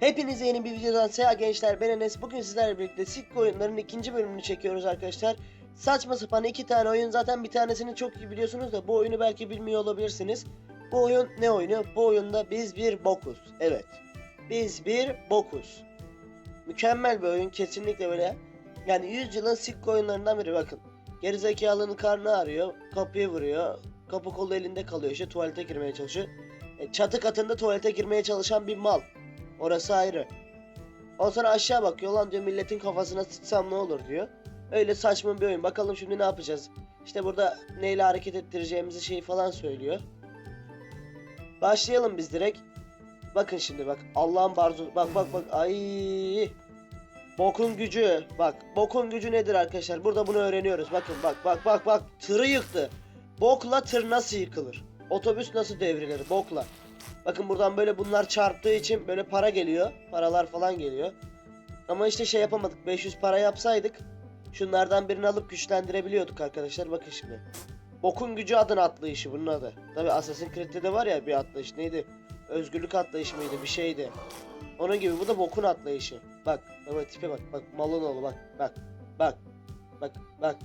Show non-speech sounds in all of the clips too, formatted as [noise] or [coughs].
Hepinize yeni bir videodan selam gençler ben Enes. Bugün sizlerle birlikte Sikko oyunlarının ikinci bölümünü çekiyoruz arkadaşlar. Saçma sapan iki tane oyun zaten bir tanesini çok iyi biliyorsunuz da bu oyunu belki bilmiyor olabilirsiniz. Bu oyun ne oyunu? Bu oyunda biz bir bokuz Evet. Biz bir bokuz. Mükemmel bir oyun kesinlikle böyle. Yani 100 yılın Sikko oyunlarından biri bakın. Gerizekalının karnı ağrıyor Kapıyı vuruyor Kapı kolu elinde kalıyor işte tuvalete girmeye çalışıyor. E, Çatı katında tuvalete girmeye çalışan bir mal Orası ayrı. Ondan sonra aşağı bakıyor lan diyor milletin kafasına sıçsam ne olur diyor. Öyle saçma bir oyun. Bakalım şimdi ne yapacağız. İşte burada neyle hareket ettireceğimizi şey falan söylüyor. Başlayalım biz direkt. Bakın şimdi bak. Allah'ın barzu. Bak bak bak. Ay. Bokun gücü. Bak. Bokun gücü nedir arkadaşlar? Burada bunu öğreniyoruz. Bakın bak bak bak bak. Tırı yıktı. Bokla tır nasıl yıkılır? Otobüs nasıl devrilir? Bokla. Bakın buradan böyle bunlar çarptığı için böyle para geliyor. Paralar falan geliyor. Ama işte şey yapamadık. 500 para yapsaydık şunlardan birini alıp güçlendirebiliyorduk arkadaşlar. Bakın şimdi. Bokun gücü adına atlayışı bunun adı. Tabi Assassin's Creed'de de var ya bir atlayış neydi? Özgürlük atlayışı mıydı bir şeydi. Onun gibi bu da bokun atlayışı. Bak bak tipe bak bak malın oğlu bak bak bak bak bak.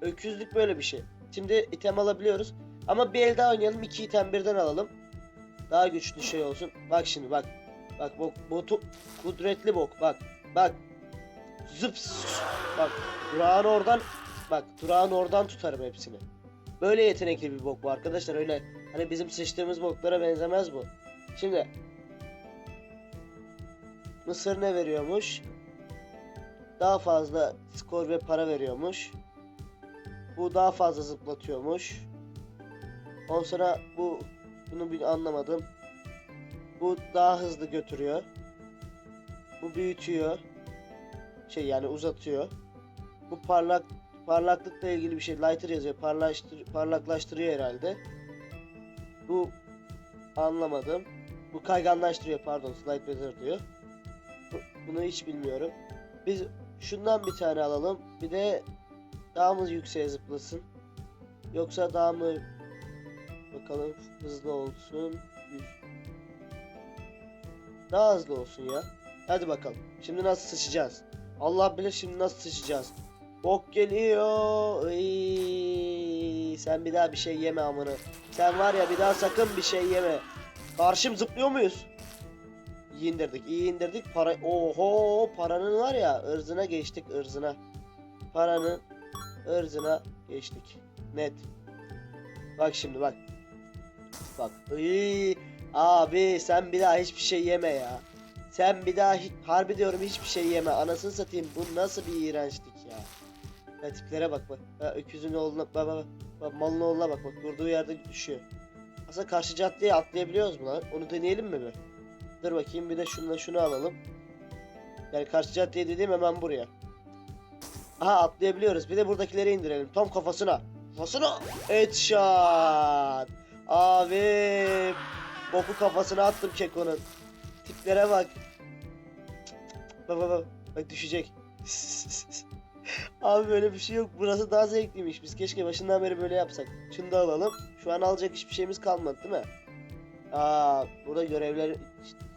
Öküzlük böyle bir şey. Şimdi item alabiliyoruz. Ama bir el daha oynayalım. iki item birden alalım. Daha güçlü şey olsun. Bak şimdi bak. Bak bok botu kudretli bok. Bak. Bak. Zıps. Bak. Durağın oradan bak durağın oradan tutarım hepsini. Böyle yetenekli bir bok bu arkadaşlar öyle hani bizim seçtiğimiz boklara benzemez bu. Şimdi Mısır ne veriyormuş? Daha fazla skor ve para veriyormuş. Bu daha fazla zıplatıyormuş. Ondan sonra bu bunu bir anlamadım. Bu daha hızlı götürüyor. Bu büyütüyor. Şey yani uzatıyor. Bu parlak parlaklıkla ilgili bir şey. Lighter yazıyor. Parlaştır, parlaklaştırıyor herhalde. Bu anlamadım. Bu kayganlaştırıyor pardon. Slide better diyor. Bu- bunu hiç bilmiyorum. Biz şundan bir tane alalım. Bir de daha mı yükseğe zıplasın? Yoksa daha mı Bakalım hızlı olsun. Daha hızlı olsun ya. Hadi bakalım. Şimdi nasıl sıçacağız? Allah bilir şimdi nasıl sıçacağız. Bok geliyor. Iy, sen bir daha bir şey yeme amına. Sen var ya bir daha sakın bir şey yeme. Karşım zıplıyor muyuz? İyi indirdik, iyi indirdik. Para, oho, paranın var ya, ırzına geçtik, ırzına. Paranın ırzına geçtik. Net. Bak şimdi bak. Bak. Iy, abi sen bir daha hiçbir şey yeme ya. Sen bir daha hi- harbi diyorum hiçbir şey yeme. Anasını satayım bu nasıl bir iğrençlik ya. Ya tiplere bak bak. Öküzün oğluna bak bak. bak malın oğluna bak bak durduğu yerde düşüyor. Aslında karşı caddeye atlayabiliyoruz mu lan? Onu deneyelim mi bir? Dur bakayım bir de şununla şunu alalım. Yani karşı caddeye dediğim hemen buraya. Aha atlayabiliyoruz. Bir de buradakileri indirelim. Tam kafasına. Kafasına. Headshot. Abi. Boku kafasına attım Keko'nun. Tiplere bak bak. Bak düşecek. [laughs] Abi böyle bir şey yok. Burası daha zevkliymiş. Biz keşke başından beri böyle yapsak. Şunu da alalım. Şu an alacak hiçbir şeyimiz kalmadı değil mi? Aa, burada görevler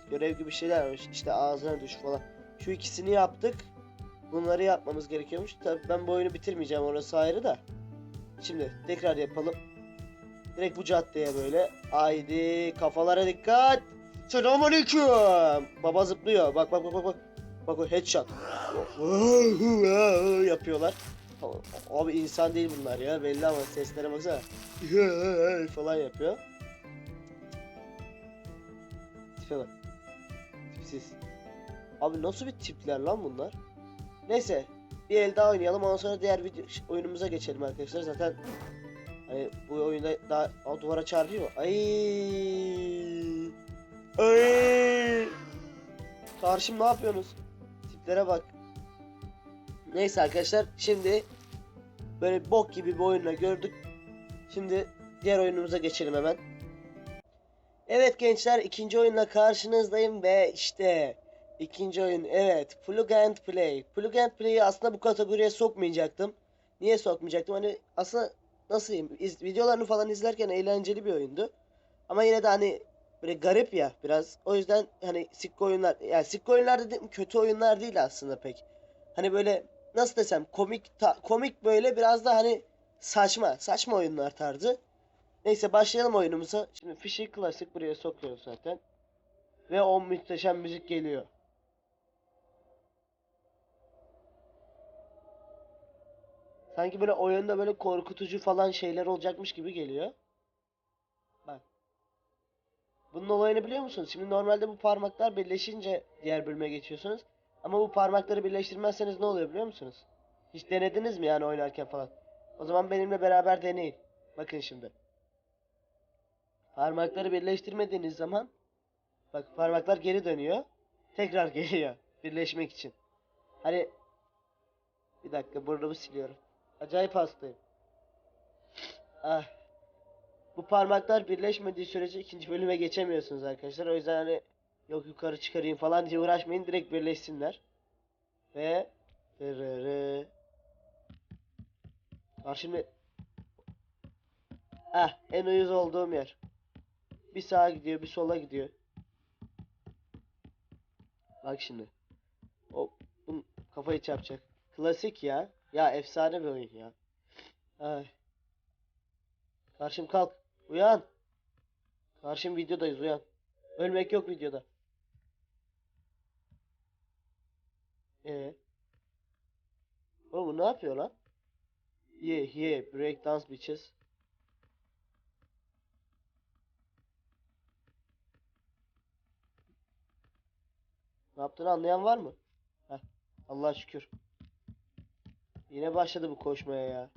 görev gibi şeyler varmış. İşte ağzına düş falan. Şu ikisini yaptık. Bunları yapmamız gerekiyormuş. Tabii ben bu oyunu bitirmeyeceğim orası ayrı da. Şimdi tekrar yapalım. Direkt bu caddeye böyle. Haydi kafalara dikkat. Selamünaleyküm. Baba zıplıyor. Bak bak bak bak bak. O headshot. [laughs] yapıyorlar. Abi insan değil bunlar ya belli ama seslere baksana. [laughs] falan yapıyor. Tipe bak. Tipsiz. Abi nasıl bir tipler lan bunlar? Neyse bir el daha oynayalım ondan sonra diğer video oyunumuza geçelim arkadaşlar. Zaten hani bu oyunda daha Aa, duvara çarpıyor? Ay. Ay. Karşım ne yapıyorsunuz? Tiplere bak. Neyse arkadaşlar şimdi böyle bok gibi bir oyunla gördük. Şimdi diğer oyunumuza geçelim hemen. Evet gençler ikinci oyunla karşınızdayım ve işte ikinci oyun evet Plug and Play. Plug and Play'i aslında bu kategoriye sokmayacaktım. Niye sokmayacaktım? Hani aslında nasıl iz- videolarını falan izlerken eğlenceli bir oyundu. Ama yine de hani böyle garip ya biraz. O yüzden hani sikko oyunlar yani sikko oyunlar dediğim kötü oyunlar değil aslında pek. Hani böyle nasıl desem komik ta- komik böyle biraz da hani saçma saçma oyunlar tarzı. Neyse başlayalım oyunumuza. Şimdi Fishy Classic buraya sokuyoruz zaten. Ve o muhteşem müzik geliyor. Sanki böyle oyunda böyle korkutucu falan şeyler olacakmış gibi geliyor. Bak. Bunun olayını biliyor musunuz? Şimdi normalde bu parmaklar birleşince diğer bölüme geçiyorsunuz. Ama bu parmakları birleştirmezseniz ne oluyor biliyor musunuz? Hiç denediniz mi yani oynarken falan? O zaman benimle beraber deneyin. Bakın şimdi. Parmakları birleştirmediğiniz zaman bak parmaklar geri dönüyor. Tekrar [laughs] geliyor birleşmek için. Hani bir dakika burnumu siliyorum. Acayip hastayım. Ah. Bu parmaklar birleşmediği sürece ikinci bölüme geçemiyorsunuz arkadaşlar. O yüzden hani yok yukarı çıkarayım falan diye uğraşmayın. Direkt birleşsinler. Ve Dırırı. Var şimdi Ah en uyuz olduğum yer. Bir sağa gidiyor bir sola gidiyor. Bak şimdi. O bunun kafayı çarpacak. Klasik ya. Ya efsane bir oyun ya. Ay. Karşım kalk. Uyan. Karşım videodayız uyan. Ölmek yok videoda. Ee. Oğlum bu ne yapıyor lan? Yeah yeah break dance bitches. Ne yaptığını anlayan var mı? Heh. Allah'a şükür. Yine başladı bu koşmaya ya.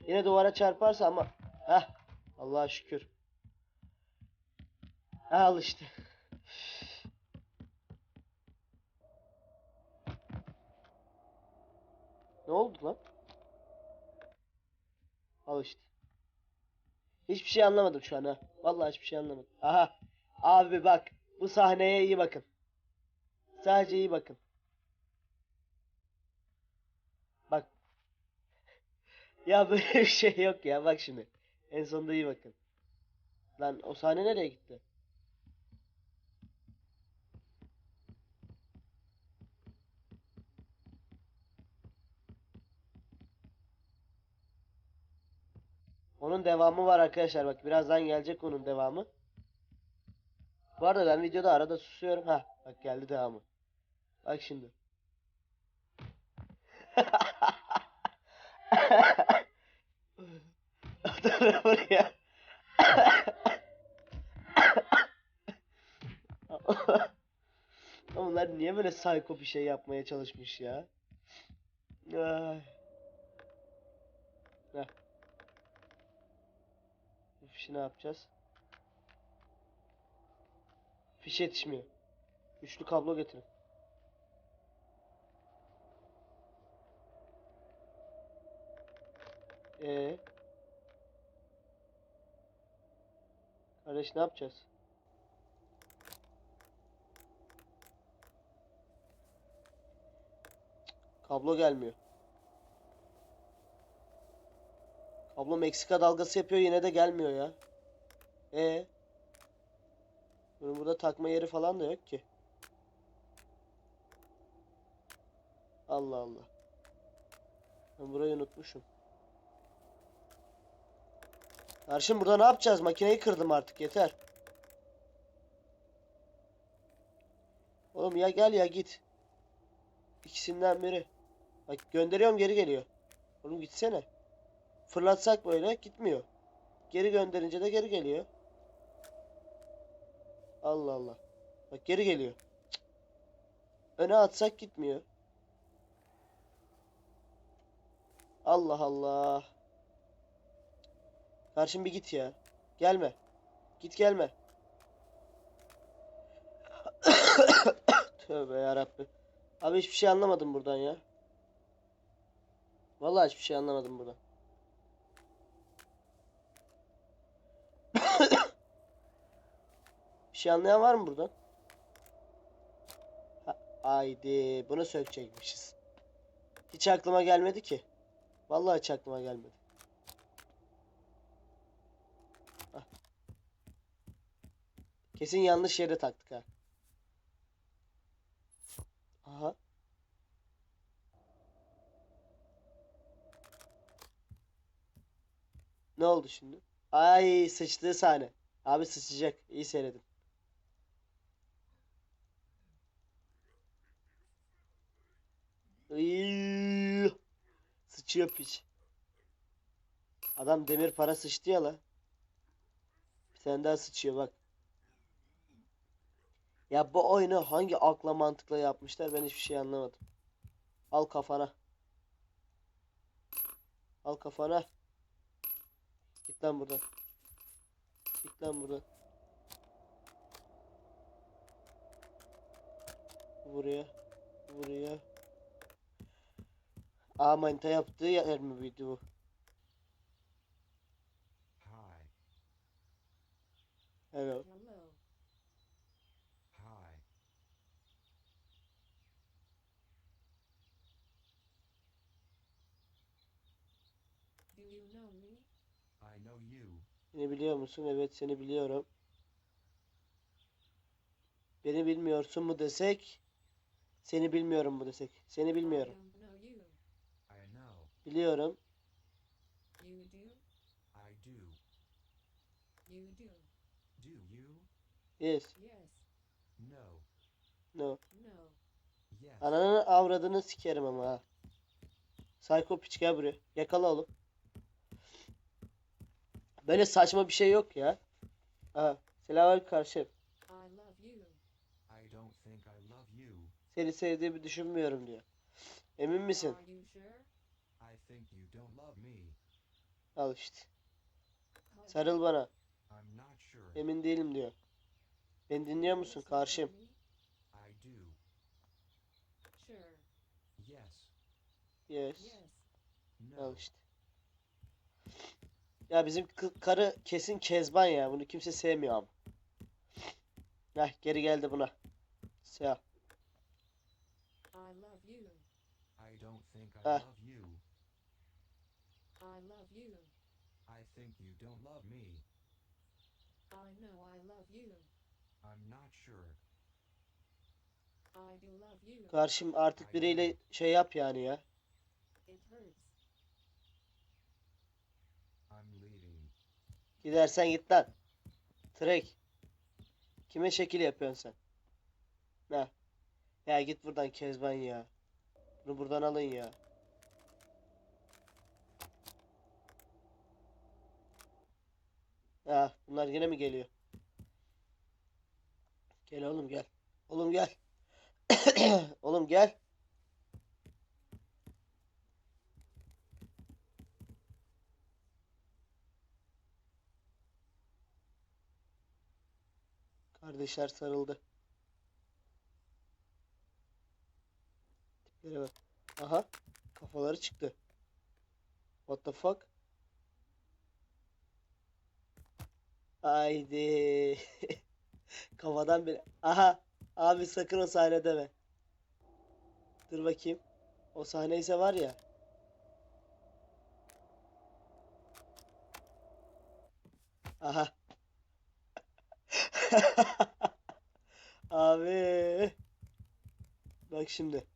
Yine duvara çarparsa ama Heh. Allah'a şükür. Ha, Al işte. Ne oldu lan? Al işte. Hiçbir şey anlamadım şu an ha. Vallahi hiçbir şey anlamadım. Aha. Abi bak. Bu sahneye iyi bakın. Sadece iyi bakın. Ya böyle bir şey yok ya. Bak şimdi. En sonunda iyi bakın. Lan o sahne nereye gitti? Onun devamı var arkadaşlar. Bak birazdan gelecek onun devamı. Bu arada ben videoda arada susuyorum. Ha, bak geldi devamı. Bak şimdi. [laughs] Dur buraya. Onlar niye böyle psycho bir şey yapmaya çalışmış ya? Ay. Bu fişi ne yapacağız? Fiş yetişmiyor. Üçlü kablo getirin. Ee. Kardeş ne yapacağız? Kablo gelmiyor. Kablo Meksika dalgası yapıyor yine de gelmiyor ya. Ee. Bunun burada takma yeri falan da yok ki. Allah Allah. Ben burayı unutmuşum. Karşım burada ne yapacağız? Makineyi kırdım artık yeter. Oğlum ya gel ya git. İkisinden biri. Bak gönderiyorum geri geliyor. Oğlum gitsene. Fırlatsak böyle gitmiyor. Geri gönderince de geri geliyor. Allah Allah. Bak geri geliyor. Öne atsak gitmiyor. Allah Allah. Karşım bir git ya. Gelme. Git gelme. [coughs] Tövbe yarabbim. Abi hiçbir şey anlamadım buradan ya. Vallahi hiçbir şey anlamadım buradan. [coughs] Bir şey anlayan var mı buradan? Ha, haydi bunu sökecekmişiz. Hiç aklıma gelmedi ki. Vallahi hiç aklıma gelmedi. Kesin yanlış yere taktık ha. Aha. Ne oldu şimdi? Ay sıçtığı sahne. Abi sıçacak. İyi seyredin. Iyyy. Sıçıyor piç. Adam demir para sıçtı ya la. Bir tane daha sıçıyor bak. Ya bu oyunu hangi akla mantıkla yapmışlar ben hiçbir şey anlamadım. Al kafana. Al kafana. Git lan buradan. Git lan buradan. Buraya. Buraya. Aa manita yaptığı yer mi buydu bu? Hello. Hi. Do you know me? I know you. Beni biliyor musun? Evet seni biliyorum. Beni bilmiyorsun mu desek? Seni bilmiyorum mu desek? Seni bilmiyorum. Biliyorum. You do? I do. You do? Do you? Yes. Yes. No. No. No. Yes. Avradını sikerim ama ha. Psycho piç gel buraya. Yakala oğlum. Böyle saçma bir şey yok ya. Aha. Selamünaleyküm karşı. I love you. I don't think I love you. Seni sevdiğimi düşünmüyorum diyor. Emin misin? Al işte. Sarıl bana. Emin değilim diyor. Beni dinliyor musun karşım? Yes. Yes. Al işte. Ya bizim karı kesin kezban ya. Bunu kimse sevmiyor ama. Heh geri geldi buna. Siyah. I love you. I don't think I Ah. love you. I love you. I think you don't love me. I know I love you. I'm not sure. I do love you. Karşım artık biriyle şey yap yani ya. Gidersen git lan. Trek. Kime şekil yapıyorsun sen? Ne? Ya git buradan Kezban ya. Bunu buradan alın ya. Ha, bunlar yine mi geliyor? Gel oğlum gel. Oğlum gel. [coughs] Oğlum gel. Kardeşler sarıldı. Tiplere bak. Aha. Kafaları çıktı. What the fuck? Haydi. [laughs] Kafadan bile. Aha. Abi sakın o sahne deme. Dur bakayım. O sahne ise var ya. Aha. [laughs] Abi. Bak şimdi.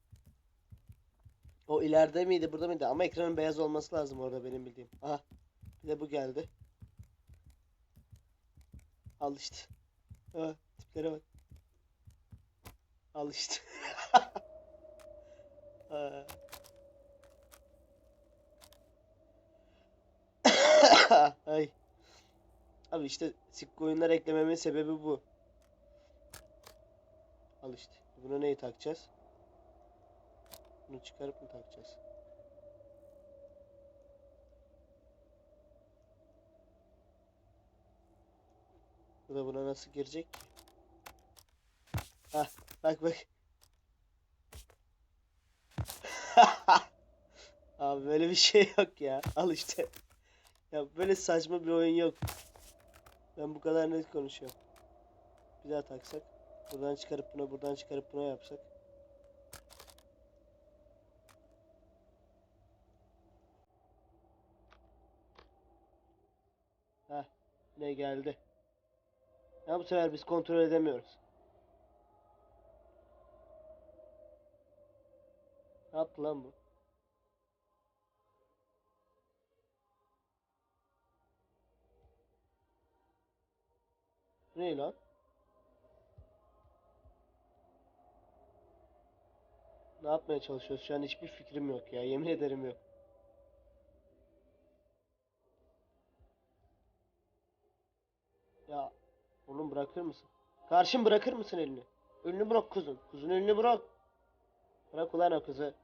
O ileride miydi, burada mıydı? Ama ekranın beyaz olması lazım orada benim bildiğim. Aha. Bir de bu geldi. Al işte. Ha, tiplere bak. Al işte. [laughs] [coughs] Ay. Abi işte sikko oyunlar eklememin sebebi bu. Al işte. Buna neyi takacağız? Bunu çıkarıp mı takacağız? Bu da buna nasıl girecek ki? Hah, bak bak. [laughs] Abi böyle bir şey yok ya. Al işte. Ya böyle saçma bir oyun yok. Ben bu kadar net konuşuyorum. Bir daha taksak. Buradan çıkarıp buna, buradan çıkarıp buna yapsak. Heh, ne geldi? Ya bu sefer biz kontrol edemiyoruz. Ne yaptı lan bu? Ne lan? Ne yapmaya çalışıyoruz? Şu an hiçbir fikrim yok ya. Yemin ederim yok. Ya oğlum bırakır mısın? Karşım bırakır mısın elini? Elini bırak kuzun. Kuzun elini bırak. Bırak ulan o kızı.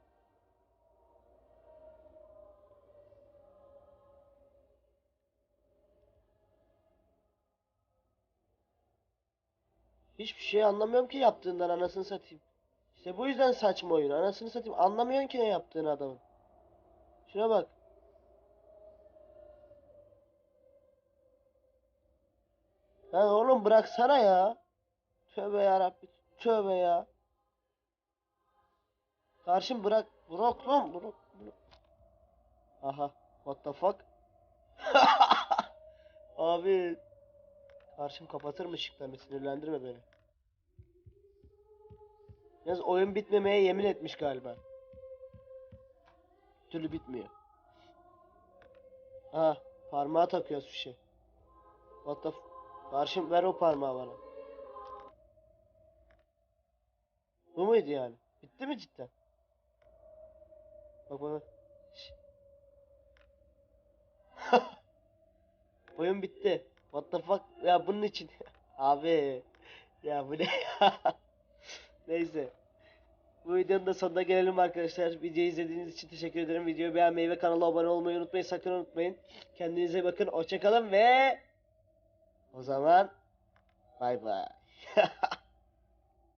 Hiçbir şey anlamıyorum ki yaptığından anasını satayım. İşte bu yüzden saçma oyun. Anasını satayım. Anlamıyorsun ki ne yaptığını adamın. Şuna bak. Lan oğlum bıraksana ya. Tövbe yarabbi. Tövbe ya. Karşım bırak. Bırak lan bırak. bırak. Aha. What the fuck? [laughs] Abi. Karşım kapatır mı ışıklarını? Sinirlendirme beni. Yalnız oyun bitmemeye yemin etmiş galiba. Türlü bitmiyor. Ha, parmağı takıyoruz şey. What the Karşım ver o parmağı bana. Bu muydu yani? Bitti mi cidden? Bak bana. [laughs] Oyun bitti. What the fuck? Ya bunun için. [laughs] Abi. Ya bu ne ya? Neyse. Bu videonun da sonuna gelelim arkadaşlar. Videoyu izlediğiniz için teşekkür ederim. Videoyu beğenmeyi ve kanala abone olmayı unutmayın. Sakın unutmayın. Kendinize bakın. Hoşçakalın ve o zaman bay bay. [laughs]